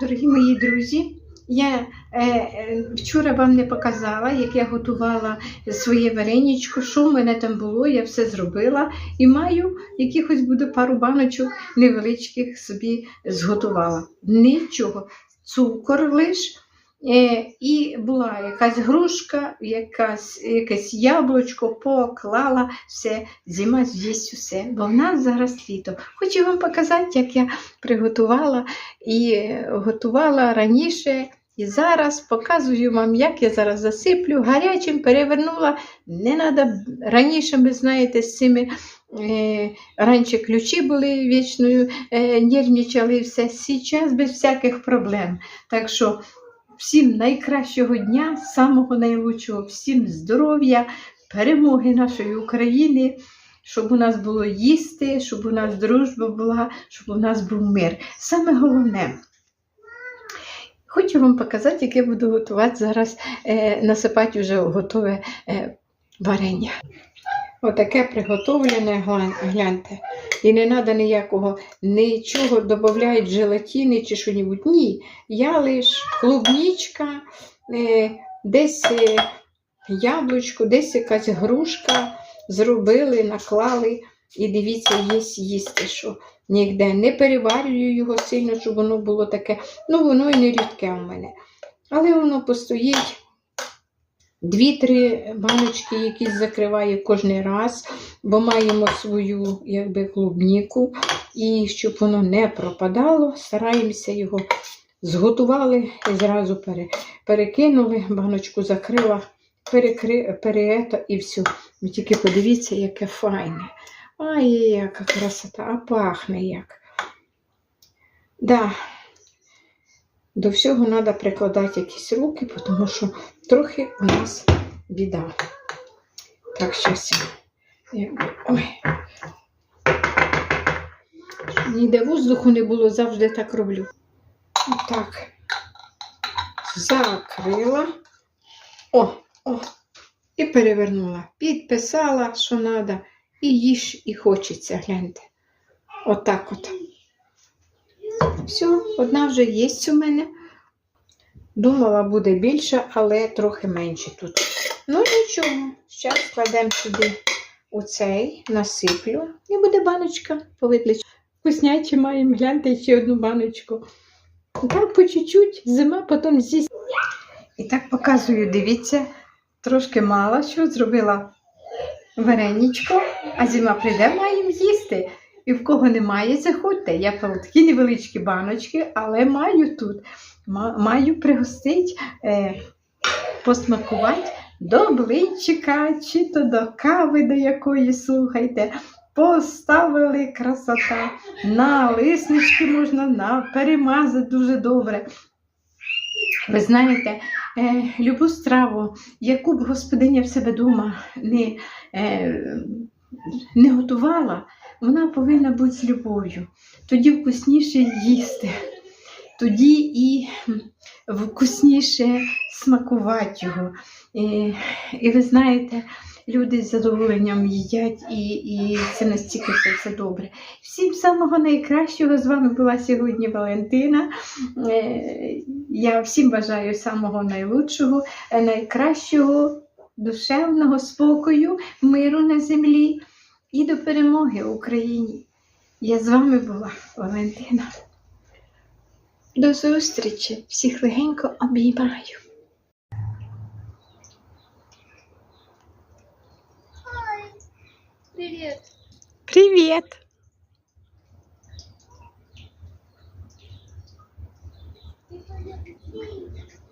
Дорогі мої друзі, я е, е, вчора вам не показала, як я готувала своє вареничко, що в мене там було, я все зробила і маю якихось буде пару баночок невеличких собі зготувала. Нічого, цукор лиш. Е, і була якась грушка, якась, якесь яблучко, поклала все, зима з'їсть усе, бо в нас зараз літо. Хочу вам показати, як я приготувала і готувала раніше. І зараз показую вам, як я зараз засиплю, гарячим перевернула. Не треба раніше, ви знаєте, з цими е, раніше ключі були вічною, е, нервничали все. Зараз без всяких проблем. Так що всім найкращого дня, самого найлучшого, всім здоров'я, перемоги нашої України, щоб у нас було їсти, щоб у нас дружба була, щоб у нас був мир. Саме головне. Хочу вам показати, як я буду готувати зараз, е, насипати вже готове е, варення. Отаке приготовлене, гляньте. І не треба ніякого нічого додають желатини чи що-небудь. Ні. Я лиш клубничка, е, десь е, яблучко, десь якась грушка зробили, наклали. І дивіться, є їсти, що ніде. Не переварюю його сильно, щоб воно було таке. Ну, воно і не рідке у мене. Але воно постоїть. Дві-три баночки якісь закриває кожен раз, бо маємо свою якби, клубніку. І щоб воно не пропадало, стараємося його зготували і зразу пере, перекинули, баночку закрила, перекри, переето і все. Ви тільки подивіться, яке файне. Ай, яка красота, а пахне як. Да. До всього треба прикладати якісь руки, тому що трохи у нас біда. Так, щось. я- Ой. Ніде воздуху не було, завжди так роблю. Так. Закрила. О, о. І перевернула. Підписала, що треба. І їж, і хочеться, гляньте. Отак от. Все, одна вже є у мене. Думала, буде більше, але трохи менше тут. Ну нічого, зараз кладемо сюди оцей, насиплю, і буде баночка повидлич. Вкуснячі маємо, гляньте ще одну баночку. Так по чуть-чуть, зима, потім з'їсть. І так показую, дивіться, трошки мало що зробила вареничко, а зима прийде, маємо їсти. І в кого немає, заходьте. Я такі невеличкі баночки, але маю тут. Маю пригостити, е, посмакувати до блинчика, чи то до кави, до якої, слухайте. Поставили красота. На лиснички можна на перемазати дуже добре. Ви знаєте, е, любу страву, яку б господиня в себе вдома не, е, не готувала, вона повинна бути з любов'ю. Тоді вкусніше їсти, тоді і вкусніше смакувати його. І, і ви знаєте, люди з задоволенням їдять, і, і це настільки це все добре. Всім самого найкращого з вами була сьогодні Валентина. Е, Я всім бажаю самого найлучшого, найкращого душевного спокою, миру на землі і до перемоги Україні. Я з вами була Валентина. До зустрічі! Всіх легенько обіймаю. Привет. Привіт! Пойдём.